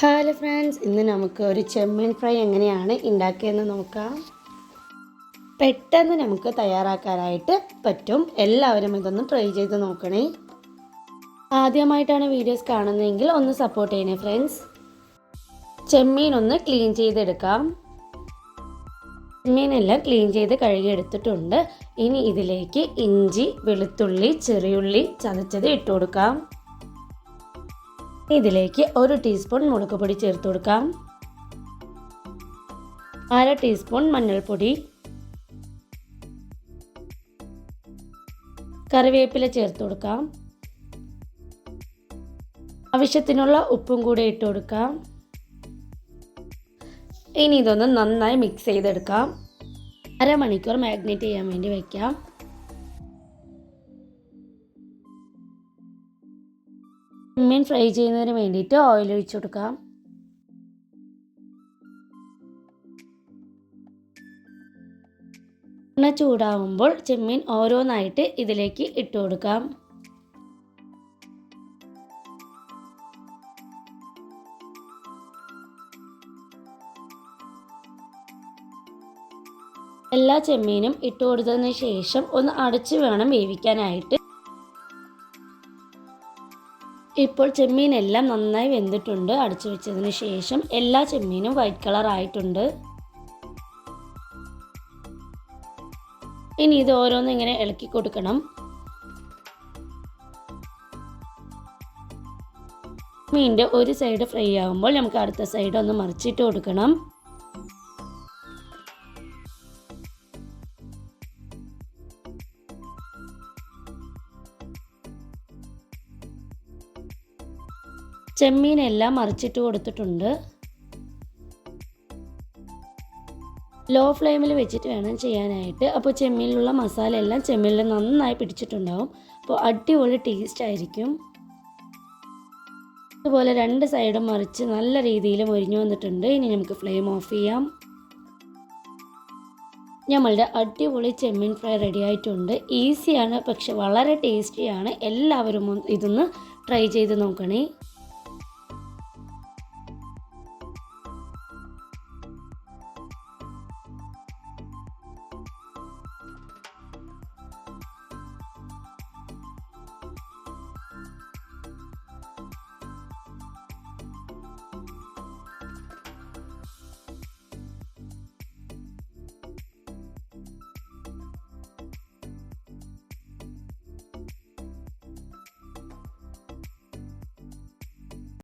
Hello friends ഇന്ന് നമുക്ക് ഒരു ചെമ്മീൻ ഫ്രൈ എങ്ങനെയാണ് ഉണ്ടാക്കിയതെന്ന് നോക്കാം. പെട്ടെന്ന് നമുക്ക് തയ്യാറാക്കാനായിട്ട് പറ്റും. എല്ലാവരും ഇതൊന്ന് ട്രൈ ചെയ്ത് നോക്കണേ. ആദ്യമായിട്ടാണ് വീഡിയോസ് കാണുന്നതെങ്കിൽ ഒന്ന് സപ്പോർട്ട് ചെയ്യണേ ഫ്രണ്ട്സ് ചെമ്മീൻ ഒന്ന് ക്ലീൻ ചെയ്തെടുക്കാം. ചെമ്മീനെല്ലാം ക്ലീൻ ചെയ്ത് കഴുകിയെടുത്തിട്ടുണ്ട് ഇനി ഇതിലേക്ക് ഇഞ്ചി വെളുത്തുള്ളി ചെറിയുള്ളി ചതച്ചത് ഇട്ട് കൊടുക്കാം ഇതിലേക്ക് ഒരു ടീസ്പൂൺ മുളക് പൊടി ചേർത്ത് കൊടുക്കാം. അര ടീസ്പൂൺ മഞ്ഞൾപ്പൊടി. കറിവേപ്പില ചേർത്ത് കൊടുക്കാം. ആവശ്യത്തിനുള്ള ഉപ്പും കൂടെ ഇട്ട് കൊടുക്കാം. ഇനി ഇതൊന്ന് നന്നായി മിക്സ് ചെയ്തെടുക്കാം. അരമണിക്കൂർ മാഗ്നേറ്റ് ചെയ്യാൻ വേണ്ടി വയ്ക്കാം ഫ്രൈ ചെയ്യുന്നതിന് വേണ്ടിയിട്ട് ഓയിൽ ഒഴിച്ചു കൊടുക്കാം. എണ്ണ ചൂടാവുമ്പോൾ ചെമ്മീൻ ഓരോന്നായിട്ട് ഇതിലേക്ക് ഇട്ട് കൊടുക്കാം. എല്ലാ ചെമ്മീനും ഇട്ട് കൊടുത്തതിന് ശേഷം ഒന്ന് അടച്ചു വേണം വേവിക്കാനായിട്ട്. ഇപ്പോൾ ചെമ്മീനെല്ലാം നന്നായി വെന്തിട്ടുണ്ട്. അടച്ചു വെച്ചതിന് ശേഷം എല്ലാ ചെമ്മീനും വൈറ്റ് കളർ ആയിട്ടുണ്ട്. ഇനി ഇത് ഓരോന്നും ഇങ്ങനെ ഇളക്കി കൊടുക്കണം. മീനിന്റെ ഒരു സൈഡ് ഫ്രൈ ആകുമ്പോൾ നമുക്ക് അടുത്ത സൈഡ് ഒന്ന് മറിച്ചിട്ട് കൊടുക്കണം. ചെമ്മീനെല്ലാം മറിച്ചിട്ട് കൊടുത്തിട്ടുണ്ട്. ലോ ഫ്ലെയിമിൽ വെച്ചിട്ട് വേണം ചെയ്യാനായിട്ട്. അപ്പോൾ ചെമ്മീനിലുള്ള മസാല എല്ലാം ചെമ്മീനിൽ നന്നായി പിടിച്ചിട്ടുണ്ടാവും. അപ്പോൾ അടിപൊളി ടേസ്റ്റ് ആയിരിക്കും. അതുപോലെ രണ്ട് സൈഡും മറിച്ച് നല്ല രീതിയിൽ മൊരിഞ്ഞു വന്നിട്ടുണ്ട്. ഇനി നമുക്ക് ഫ്ലെയിം ഓഫ് ചെയ്യാം. നമ്മളുടെ അടിപൊളി ചെമ്മീൻ ഫ്രൈ റെഡി ആയിട്ടുണ്ട്. ഈസിയാണ് പക്ഷെ വളരെ ടേസ്റ്റിയാണ് എല്ലാവരും ഇതൊന്ന് ട്രൈ ചെയ്ത് നോക്കണേ.